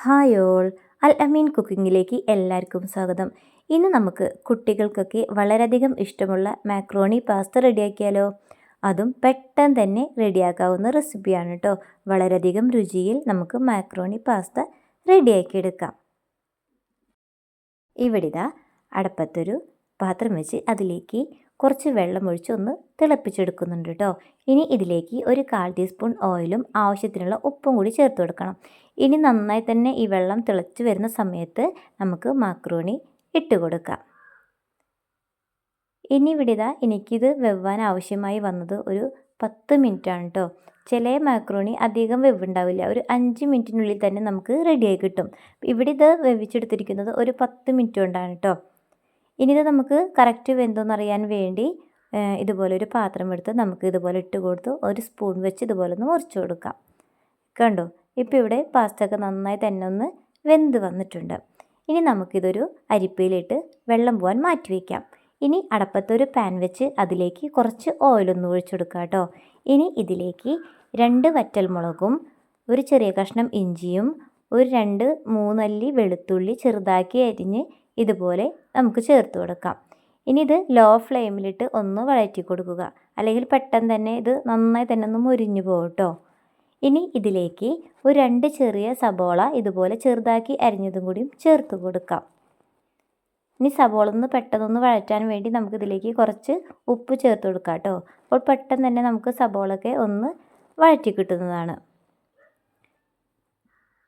Hi all അൽ അമീൻ കുക്കിങ്ങിലേക്ക് എല്ലാവർക്കും സ്വാഗതം. ഇന്ന് നമുക്ക് കുട്ടികൾക്കൊക്കെ വളരെയധികം ഇഷ്ടമുള്ള മാക്രോണി പാസ്ത റെഡിയാക്കിയാലോ? അതും പെട്ടെന്ന് തന്നെ റെഡിയാക്കാവുന്ന റെസിപ്പിയാണ് കേട്ടോ വളരെയധികം രുചിയിൽ നമുക്ക് മാക്രോണി പാസ്ത റെഡിയാക്കിയെടുക്കാം. ഇവിടെ ഇതാ അടപ്പത്തൊരു പാത്രം വെച്ച് അതിലേക്ക് കുറച്ച് വെള്ളം ഒഴിച്ച് ഒന്ന് തിളപ്പിച്ചെടുക്കുന്നുണ്ട് കേട്ടോ ഇനി ഇതിലേക്ക് ഒരു കാൽ ടീസ്പൂൺ ഓയിലും ആവശ്യത്തിനുള്ള ഉപ്പും കൂടി ചേർത്ത് കൊടുക്കണം. ഇനി നന്നായി തന്നെ ഈ വെള്ളം തിളച്ച് വരുന്ന സമയത്ത് നമുക്ക് മാക്രോണി ഇട്ട് കൊടുക്കാം. ഇനി ഇവിടെ ഇതാ എനിക്കിത് വെവ്വാൻ ആവശ്യമായി വന്നത് ഒരു പത്ത് മിനിറ്റാണ് കേട്ടോ ചില മാക്രോണി അധികം വെവുണ്ടാവില്ല ഒരു അഞ്ച് മിനിറ്റിനുള്ളിൽ തന്നെ നമുക്ക് റെഡിയായി കിട്ടും. ഇവിടെ ഇത് വെവിച്ചെടുത്തിരിക്കുന്നത് ഒരു പത്ത് മിനിറ്റ് കൊണ്ടാണ് കേട്ടോ ഇനി ഇത് നമുക്ക് കറക്റ്റ് വെന്തോന്നറിയാൻ വേണ്ടി ഇതുപോലെ ഒരു പാത്രം എടുത്ത് നമുക്ക് ഇതുപോലെ ഇട്ട് കൊടുത്ത് ഒരു സ്പൂൺ വെച്ച് ഇതുപോലെ ഒന്ന് മുറിച്ച് കൊടുക്കാം. കണ്ടോ? ഇപ്പോൾ ഇവിടെ പാസ്ത ഒക്കെ നന്നായി തന്നെ ഒന്ന് വെന്ത് വന്നിട്ടുണ്ട്. ഇനി നമുക്കിതൊരു അരിപ്പയിലിട്ട് വെള്ളം പോകാൻ മാറ്റി വയ്ക്കാം ഇനി അടപ്പത്തൊരു പാൻ വെച്ച് അതിലേക്ക് കുറച്ച് ഓയിലൊന്ന് ഒഴിച്ചെടുക്കുക കേട്ടോ. ഇനി ഇതിലേക്ക് രണ്ട് വറ്റൽമുളകും ഒരു ചെറിയ കഷ്ണം ഇഞ്ചിയും ഒരു രണ്ട് മൂന്നല്ലി വെളുത്തുള്ളി ചെറുതാക്കി അരിഞ്ഞ് ഇതുപോലെ നമുക്ക് ചേർത്ത് കൊടുക്കാം. ഇനി ഇത് ലോ ഫ്ലെയിമിലിട്ട് ഒന്ന് വഴറ്റി കൊടുക്കുക. അല്ലെങ്കിൽ പെട്ടെന്ന് തന്നെ ഇത് നന്നായി തന്നെ ഒന്ന് മുരിഞ്ഞു പോകും കേട്ടോ ഇനി ഇതിലേക്ക് ഒരു രണ്ട് ചെറിയ സബോള ഇതുപോലെ ചെറുതാക്കി അരിഞ്ഞതും കൂടിയും ചേർത്ത് കൊടുക്കാം. ഇനി സബോള ഒന്ന് പെട്ടെന്നൊന്ന് വഴറ്റാൻ വേണ്ടി നമുക്കിതിലേക്ക് കുറച്ച് ഉപ്പ് ചേർത്ത് കൊടുക്കാം കേട്ടോ. അപ്പോൾ പെട്ടെന്ന് തന്നെ നമുക്ക് സബോളൊക്കെ ഒന്ന് വഴറ്റി കിട്ടുന്നതാണ്.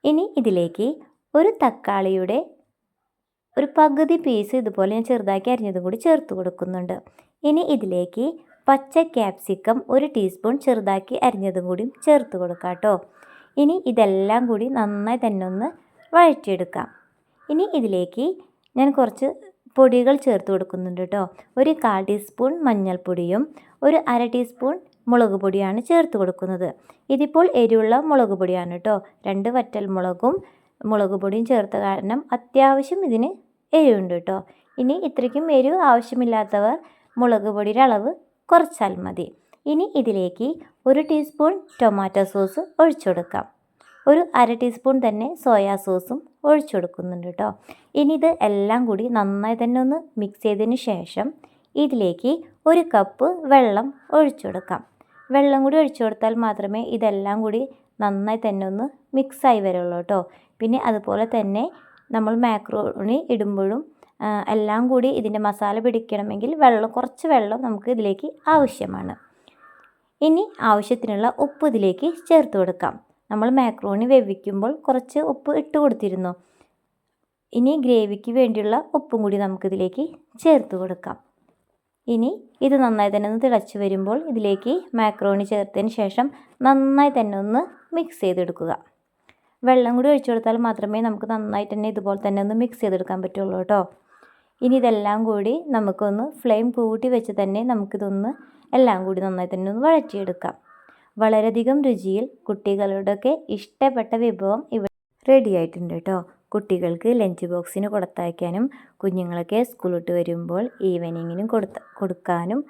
ഇനി ഇതിലേക്ക് ഒരു തക്കാളിയുടെ ഒരു പകുതി പീസ് ഇതുപോലെ ഞാൻ ചെറുതാക്കി അരിഞ്ഞതും കൂടി ചേർത്ത് കൊടുക്കുന്നുണ്ട്. ഇനി ഇതിലേക്ക് പച്ച ക്യാപ്സിക്കം ഒരു ടീസ്പൂൺ ചെറുതാക്കി അരിഞ്ഞതും കൂടി ചേർത്ത് കൊടുക്കാം കേട്ടോ. ഇനി ഇതെല്ലാം കൂടി നന്നായി തന്നെ ഒന്ന് വഴറ്റിയെടുക്കാം. ഇനി ഇതിലേക്ക് ഞാൻ കുറച്ച് പൊടികൾ ചേർത്ത് കൊടുക്കുന്നുണ്ട് കേട്ടോ. ഒരു കാൽ ടീസ്പൂൺ മഞ്ഞൾപ്പൊടിയും ഒരു അര ടീസ്പൂൺ മുളക് പൊടിയാണ് ചേർത്ത് കൊടുക്കുന്നത്. ഇതിപ്പോൾ എരിവുള്ള മുളക് പൊടിയാണ് കേട്ടോ. രണ്ട് വറ്റൽ മുളകും മുളക് പൊടിയും ചേർത്ത കാരണം അത്യാവശ്യം ഇതിന് എരിവുണ്ട് കേട്ടോ. ഇനി ഇത്രയ്ക്കും എരിവ് ആവശ്യമില്ലാത്തവർ മുളക് പൊടിയുടെ അളവ് കുറച്ചാൽ മതി. ഇനി ഇതിലേക്ക് ഒരു ടീസ്പൂൺ ടൊമാറ്റോ സോസ് ഒഴിച്ചു കൊടുക്കാം. ഒരു അര ടീസ്പൂൺ തന്നെ സോയാ സോസും ഒഴിച്ചു കൊടുക്കുന്നുണ്ട് കേട്ടോ. ഇനി ഇത് എല്ലാം കൂടി നന്നായി തന്നെ ഒന്ന് മിക്സ് ചെയ്തതിന് ശേഷം ഇതിലേക്ക് ഒരു കപ്പ് വെള്ളം ഒഴിച്ചു കൊടുക്കാം. വെള്ളം കൂടി ഒഴിച്ചു കൊടുത്താൽ മാത്രമേ ഇതെല്ലാം കൂടി നന്നായി തന്നെ ഒന്ന് മിക്സായി വരുള്ളൂ കേട്ടോ. പിന്നെ അതുപോലെ തന്നെ നമ്മൾ മാക്രോണി ഇടുമ്പോഴും എല്ലാം കൂടി ഇതിന്റെ മസാല പിടിക്കണമെങ്കിൽ വെള്ളം കുറച്ച് വെള്ളം നമുക്ക് ഇതിലേക്ക് ആവശ്യമാണ്. ഇനി ആവശ്യത്തിനുള്ള ഉപ്പ് ഇതിലേക്ക് ചേർത്ത് കൊടുക്കാം. നമ്മൾ മാക്രോണി വേവിക്കുമ്പോൾ കുറച്ച് ഉപ്പ് ഇട്ട് കൊടുത്തിരുന്നു. ഇനി ഗ്രേവിക്ക് വേണ്ടിയുള്ള ഉപ്പും കൂടി നമുക്കിതിലേക്ക് ചേർത്ത് കൊടുക്കാം. ഇനി ഇത് നന്നായി തന്നെ ഒന്ന് തിളച്ച് വരുമ്പോൾ ഇതിലേക്ക് മാക്രോണി ചേർത്തതിന് ശേഷം നന്നായി തന്നെ ഒന്ന് മിക്സ് ചെയ്തെടുക്കുക. വെള്ളം കൂടി ഒഴിച്ചു കൊടുത്താൽ മാത്രമേ നമുക്ക് നന്നായിട്ട് തന്നെ ഇതുപോലെ തന്നെ ഒന്ന് മിക്സ് ചെയ്തെടുക്കാൻ പറ്റുള്ളൂ കേട്ടോ. ഇനി ഇതെല്ലാം കൂടി നമുക്കൊന്ന് ഫ്ലെയിം കൂട്ടി വെച്ച് തന്നെ നമുക്കിതൊന്ന് എല്ലാം കൂടി നന്നായി തന്നെ ഒന്ന് വഴറ്റിയെടുക്കാം. വളരെയധികം രുചിയിൽ കുട്ടികളുടെയൊക്കെ ഇഷ്ടപ്പെട്ട വിഭവം ഇവിടെ റെഡി ആയിട്ടുണ്ട് കേട്ടോ. കുട്ടികൾക്ക് ലഞ്ച് ബോക്സിന് കൊടുത്തയക്കാനും കുഞ്ഞുങ്ങളൊക്കെ സ്കൂളിലോട്ട് വരുമ്പോൾ ഈവനിങ്ങിനും കൊടുത്ത കൊടുക്കാനും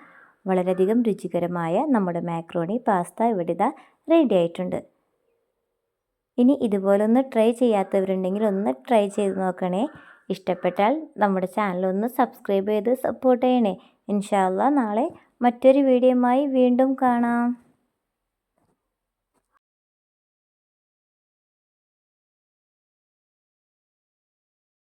വളരെയധികം രുചികരമായ നമ്മുടെ മാക്രോണി പാസ്ത ഇവിടെ ഇതാ റെഡി ആയിട്ടുണ്ട്. ഇനി ഇതുപോലൊന്ന് ട്രൈ ചെയ്യാത്തവരുണ്ടെങ്കിൽ ഒന്ന് ട്രൈ ചെയ്ത് നോക്കണേ. ഇഷ്ടപ്പെട്ടാൽ നമ്മുടെ ചാനൽ ഒന്ന് സബ്സ്ക്രൈബ് ചെയ്ത് സപ്പോർട്ട് ചെയ്യണേ. ഇൻഷാല്ല നാളെ മറ്റൊരു വീഡിയോയുമായി വീണ്ടും കാണാം.